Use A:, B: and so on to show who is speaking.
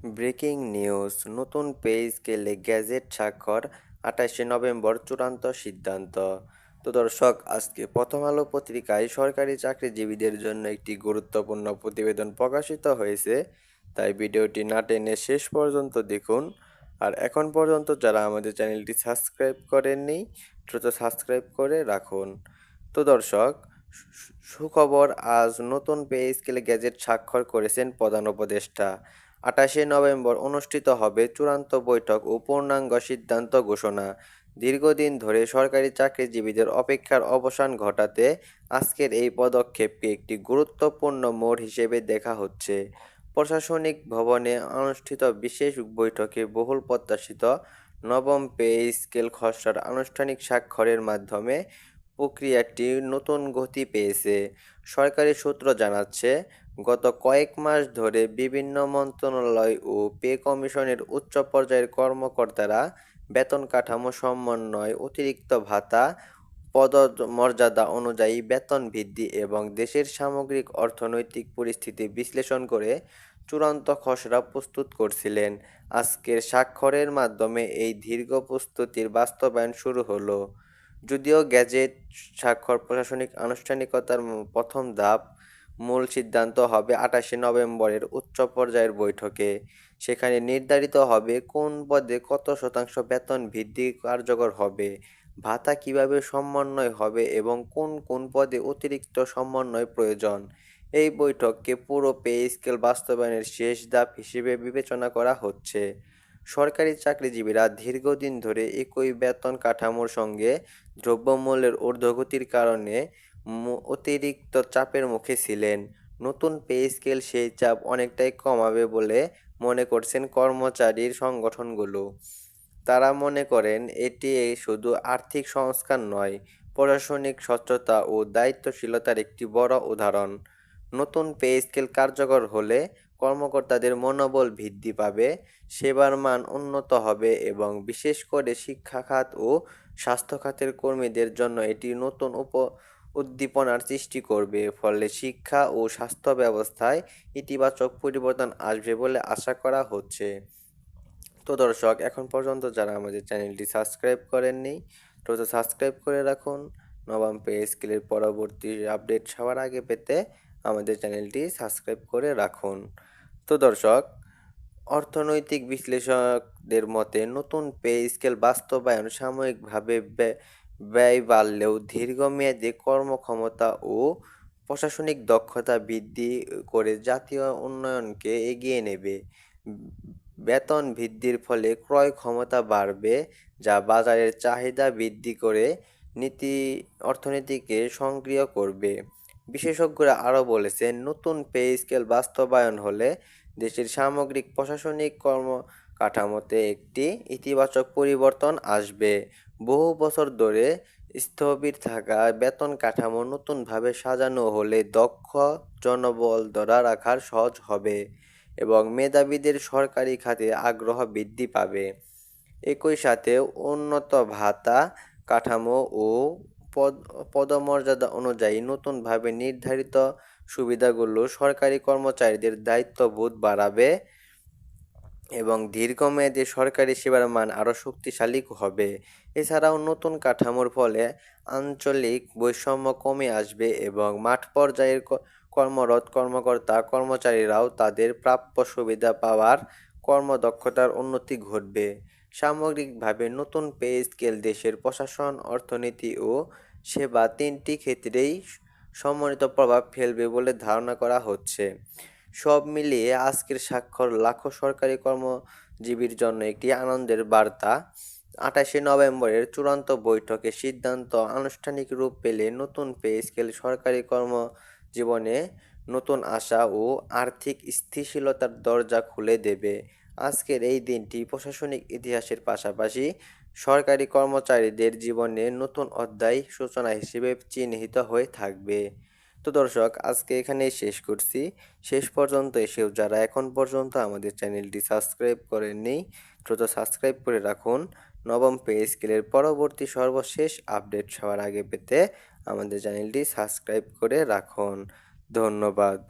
A: Breaking news, নতুন pay স্কেলে gazette স্বাক্ষর, আঠাশে নভেম্বর চূড়ান্ত সিদ্ধান্ত। তো দর্শক, আজকে প্রথম আলো পত্রিকায় সরকারি চাকরিজীবীদের জন্য একটি গুরুত্বপূর্ণ প্রতিবেদন প্রকাশিত হয়েছে। তাই ভিডিওটি না টেনে শেষ পর্যন্ত দেখুন। আর এখন পর্যন্ত যারা আমাদের চ্যানেলটি সাবস্ক্রাইব করেননি, দ্রুত সাবস্ক্রাইব করে রাখুন। তো দর্শক সুখবর, আজ নতুন পে স্কেলে গ্যাজেট স্বাক্ষর করেছেন প্রধান উপদেষ্টা। আঠাশে নভেম্বর অনুষ্ঠিত হবে চূড়ান্ত বৈঠক ও পূর্ণাঙ্গ সিদ্ধান্ত ঘোষণা। দীর্ঘদিন ধরে সরকারি চাকরিজীবীদের অপেক্ষার অবসান ঘটাতে আজকের এই পদক্ষেপকে একটি গুরুত্বপূর্ণ মোড় হিসেবে দেখা হচ্ছে। প্রশাসনিক ভবনে অনুষ্ঠিত বিশেষ বৈঠকে বহুল প্রত্যাশিত নবম পে স্কেল খসড়ার আনুষ্ঠানিক স্বাক্ষরের মাধ্যমে প্রক্রিয়াটি নতুন গতি পেয়েছে। সরকারি সূত্র জানাচ্ছে গত কয়েক মাস ধরে বিভিন্ন মন্ত্রণালয় ও পে কমিশনের উচ্চ পর্যায়ের কর্মকর্তারা বেতন কাঠামো সমন্বয়, অতিরিক্ত ভাতা, পদমর্যাদা অনুযায়ী বেতন বৃদ্ধি এবং দেশের সামগ্রিক অর্থনৈতিক পরিস্থিতি বিশ্লেষণ করে চূড়ান্ত খসড়া প্রস্তুত করছিলেন। আজকের স্বাক্ষরের মাধ্যমে এই দীর্ঘ প্রস্তুতির বাস্তবায়ন শুরু হলো। যদিও গ্যাজেট স্বাক্ষর প্রশাসনিক আনুষ্ঠানিকতার প্রথম ধাপ মূল সিদ্ধান্ত হবে আঠাশে নভেম্বরের উচ্চ পর্যায়ের বৈঠকে। সেখানে নির্ধারিত হবে কোন পদে কত শতাংশ বেতন বৃদ্ধি কার্যকর হবে, ভাতা কীভাবে সমন্বয় হবে এবং কোন কোন পদে অতিরিক্ত সমন্বয় প্রয়োজন। এই বৈঠককে পুরো পে স্কেল বাস্তবায়নের শেষ ধাপ হিসেবে বিবেচনা করা হচ্ছে। সরকারি চাকরিজীবীরা দীর্ঘদিন ধরে একই বেতন কাঠামোর সঙ্গে দ্রব্যমূল্যের ঊর্ধ্বগতির কারণে অতিরিক্ত চাপের মুখে ছিলেন। নতুন পে স্কেল সেই চাপ অনেকটাই কমাবে বলে মনে করছেন কর্মচারীর সংগঠনগুলো। তারা মনে করেন, এটি শুধু আর্থিক সংস্কার নয়, প্রশাসনিক স্বচ্ছতা ও দায়িত্বশীলতার একটি বড় উদাহরণ। নতুন পে স্কেল কার্যকর হলে কর্মকর্তাদের মনোবল বৃদ্ধি পাবে, সেবার মান উন্নত হবে এবং বিশেষ করে শিক্ষা খাত ও স্বাস্থ্য খাতের কর্মীদের জন্য এটি নতুন উপ উদ্দীপনার সৃষ্টি করবে, ফলে শিক্ষা ও স্বাস্থ্য ব্যবস্থায় ইতিবাচক পরিবর্তন আসবে বলে আশা করা হচ্ছে। তো দর্শক, এখন পর্যন্ত যারা আমাদের চ্যানেলটি সাবস্ক্রাইব করেননি, দ্রুত সাবস্ক্রাইব করে রাখুন। নবম পে স্কেলের পরবর্তী আপডেট সবার আগে পেতে আমাদের চ্যানেলটি সাবস্ক্রাইব করে রাখুন। তো দর্শক, অর্থনৈতিক বিশ্লেষকদের মতে নতুন পে স্কেল বাস্তবায়ন সাময়িকভাবে ব্যয়- বাড়লেও দীর্ঘমেয়াদী কর্মক্ষমতা ও প্রশাসনিক দক্ষতা বৃদ্ধি করে জাতীয় উন্নয়নকে এগিয়ে নেবে। বেতন বৃদ্ধির ফলে ক্রয় ক্ষমতা বাড়বে, যা বাজারের চাহিদা বৃদ্ধি করে নীতি, অর্থনীতিকে সক্রিয় করবে। বিশেষজ্ঞরা আরও বলেছেন, নতুন পে স্কেল বাস্তবায়ন হলে দেশের সামগ্রিক প্রশাসনিক কর্মকাঠামোতে একটি ইতিবাচক পরিবর্তন আসবে। বহু বছর ধরে স্থবির থাকা বেতন কাঠামো নতুনভাবে সাজানো হলে দক্ষ জনবল ধরা রাখার সহজ হবে এবং মেধাবীদের সরকারি খাতে আগ্রহ বৃদ্ধি পাবে। একই সাথে উন্নত ভাতা কাঠামো ও পদ, পদমর্যাদা অনুযায়ী নতুনভাবে নির্ধারিত সুবিধাগুলো সরকারি কর্মচারীদের দায়িত্ববোধ বাড়াবে। এবং দীর্ঘমেয়াদে সরকারি সেবার মান আরও শক্তিশালী হবে। এছাড়াও নতুন কাঠামোর ফলে আঞ্চলিক বৈষম্য কমে আসবে এবং মাঠ পর্যায়ের কর্মরত কর্মকর্তা, কর্মচারীরাও তাদের প্রাপ্য সুবিধা পাওয়ার কর্মদক্ষতার উন্নতি ঘটবে। সামগ্রিকভাবে নতুন পে স্কেল দেশের প্রশাসন, অর্থনীতি ও সেবা তিনটি ক্ষেত্রেই সমন্বিত প্রভাব ফেলবে বলে ধারণা করা হচ্ছে। সব মিলিয়ে আজকের স্বাক্ষর লাখো সরকারি কর্মজীবীর জন্য একটি আনন্দের বার্তা। আঠাশে নভেম্বরের চূড়ান্ত বৈঠকে সিদ্ধান্ত আনুষ্ঠানিক রূপ পেলে নতুন পে স্কেল সরকারি কর্মজীবনে নতুন আশা ও আর্থিক স্থিতিশীলতার দরজা খুলে দেবে। আজকের এই দিনটি প্রশাসনিক ইতিহাসের পাশাপাশি সরকারি কর্মচারীদের জীবনে নতুন অধ্যায় সূচনা হিসেবে চিহ্নিত হয়ে থাকবে। তো দর্শক, আজকে এখানে শেষ করছি। শেষ পর্যন্ত এসেও যারা এখন পর্যন্ত আমাদের চ্যানেলটি সাবস্ক্রাইব করেননি, দ্রুত সাবস্ক্রাইব করে রাখুন। নবম পে স্কেলের পরবর্তী সর্বশেষ আপডেট সবার আগে পেতে আমাদের চ্যানেলটি সাবস্ক্রাইব করে রাখুন। ধন্যবাদ।